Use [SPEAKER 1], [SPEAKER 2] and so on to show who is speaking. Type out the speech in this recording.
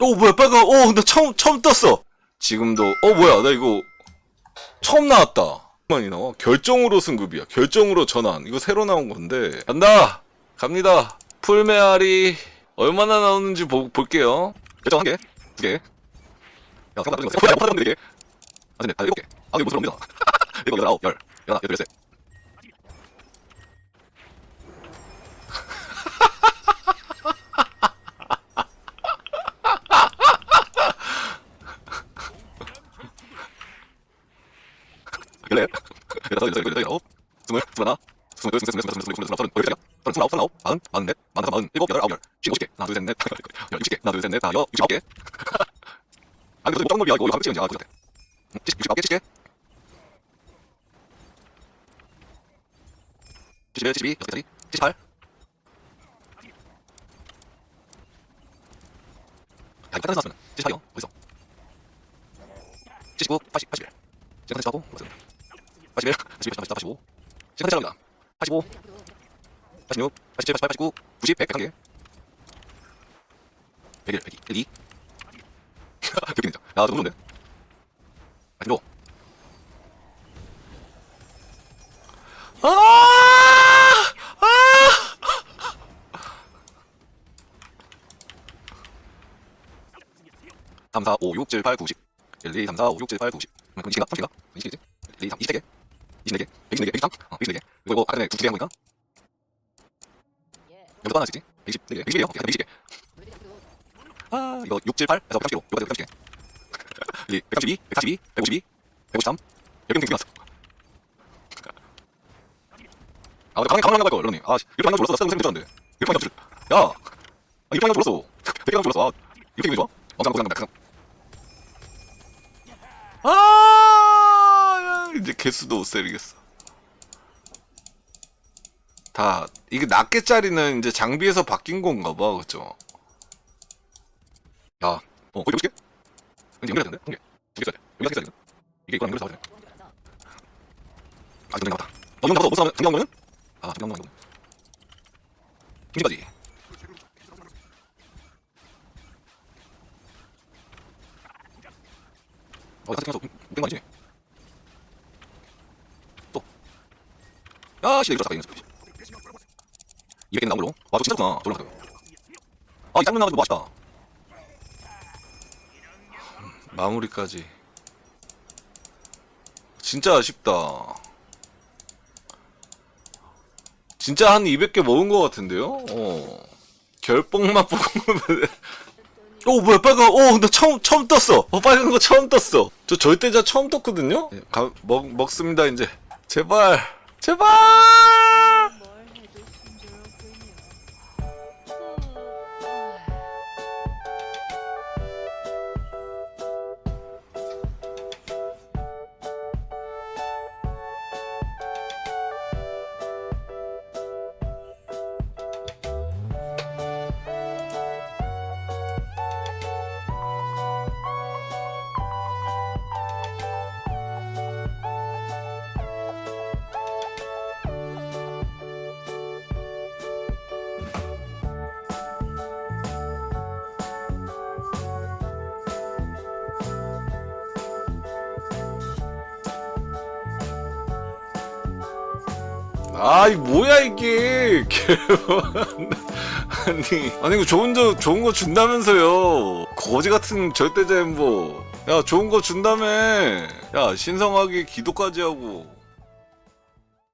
[SPEAKER 1] 오 뭐야 빨간 오나 처음 처음 떴어. 지금도 어 뭐야 나 이거 처음 나왔다. 많이 나와. 결정으로 승급이야. 결정으로 전환. 이거 새로 나온 건데. 간다. 갑니다. 풀메아리 얼마나 나오는지 보, 볼게요. 결정 한개두개. 야 잠깐만 잠깐만 잠깐만 잠깐만 개 아, 근데 다 일곱 개. 아, 이거 무슨 옵니다. 일곱, 여덟, 아홉, 열, 열하나, 열둘, 열셋. 열네, 열다섯, 열여섯, 열여덟, 열아홉, 스물, 스물하나, 스물둘, 스물셋, 스물넷, 스물일곱, 스물여덟, 스물일곱, 서른, 스물아홉, 서른아홉, 마흔, 마흔넷, 마흔다섯, 마흔, 일곱, 여덟, 아홉, 열, 쉰, 오십 개. 하나, 둘, 셋, 넷, 열, 육십 개. 하나, 둘, 셋, 넷, 다, 여, 육십아홉 개. 아, 이거 짱놀이야 이거 가끔 찍은지 아, 그거 육십아홉 개, 칠십 개. 71, 72, 6개짜리, 78. 야, 이거 다른 사람 78이요? 어디서? 79, 80, 81. 지금 하고, 81, 81, 84, 85. 지금 하나 85, 86, 87, 88, 89, 90, 100, 100개. 101, 102, 102. 기억이 야, 저 정도인데? 85. 아! 아! 3, 4, 5, 6, 7, 8, 9, 10. 1, 2, 3, 4, 5, 6, 7, 8, 9, 10. 음, 그럼 20개가? 30개가? 20개지? 1, 2, 3, 23개? 24개? 124개? 123? 어, 124개. 그리고 이거 아까 전에 9개 한 거니까? 여기도 하나 있지? 124개? 120개요? 오케이, 120개. 아, 이거 6, 7, 8, 해서 130개로. 이거 130개. 1, 132, 142, 152, 153. 100개 되게 왔어. 아, 강행, 강행 나갈 걸, 그러니. 아, 이렇게 방향 졸랐어. 나 생각 못 줬는데. 이렇게 방향 졸 야! 아, 이렇게 방향 졸랐어. 되게 방향 졸랐어. 아, 이렇게 기분 좋아? 어, 잠깐, 잠깐, 잠깐. 아, 이제 개수도 못 세리겠어. 다, 이게 낱개짜리는 이제 장비에서 바뀐 건가 봐, 그죠? 야, 어, 거의 150개? 근데 연결해야 되는데? 한 개. 여기 한 개짜리. 이게 이거랑 하야 돼. 아, 이거 남았다. 어, 이거 남았어. 못 사면, 정리한 거는? 아, 정리한 거는. 김치바지. 어, 사진 뺀거 아니지? 야, 씨, 이거 잠깐 이거. 200개 나온 걸로. 와, 저 진짜 좋구나. 저런 거. 아, 이 쌍문 나가지고 맛있다. 마무리까지. 진짜 아쉽다. 진짜 한 200개 먹은 것 같은데요? 어. 결뽕 맛 보면. 오, 뭐야, 빨간, 오, 나 처음, 처음 떴어. 어, 빨간 거 처음 떴어. 저 절대자 처음 떴거든요? 예, 가, 먹, 먹습니다, 이제. 제발, 제발! 아, 이 뭐야, 이게. 아니, 아니, 이거 좋은, 저, 좋은 거 준다면서요. 거지 같은 절대자 엠보. 야, 좋은 거 준다며. 야, 신성하게 기도까지 하고.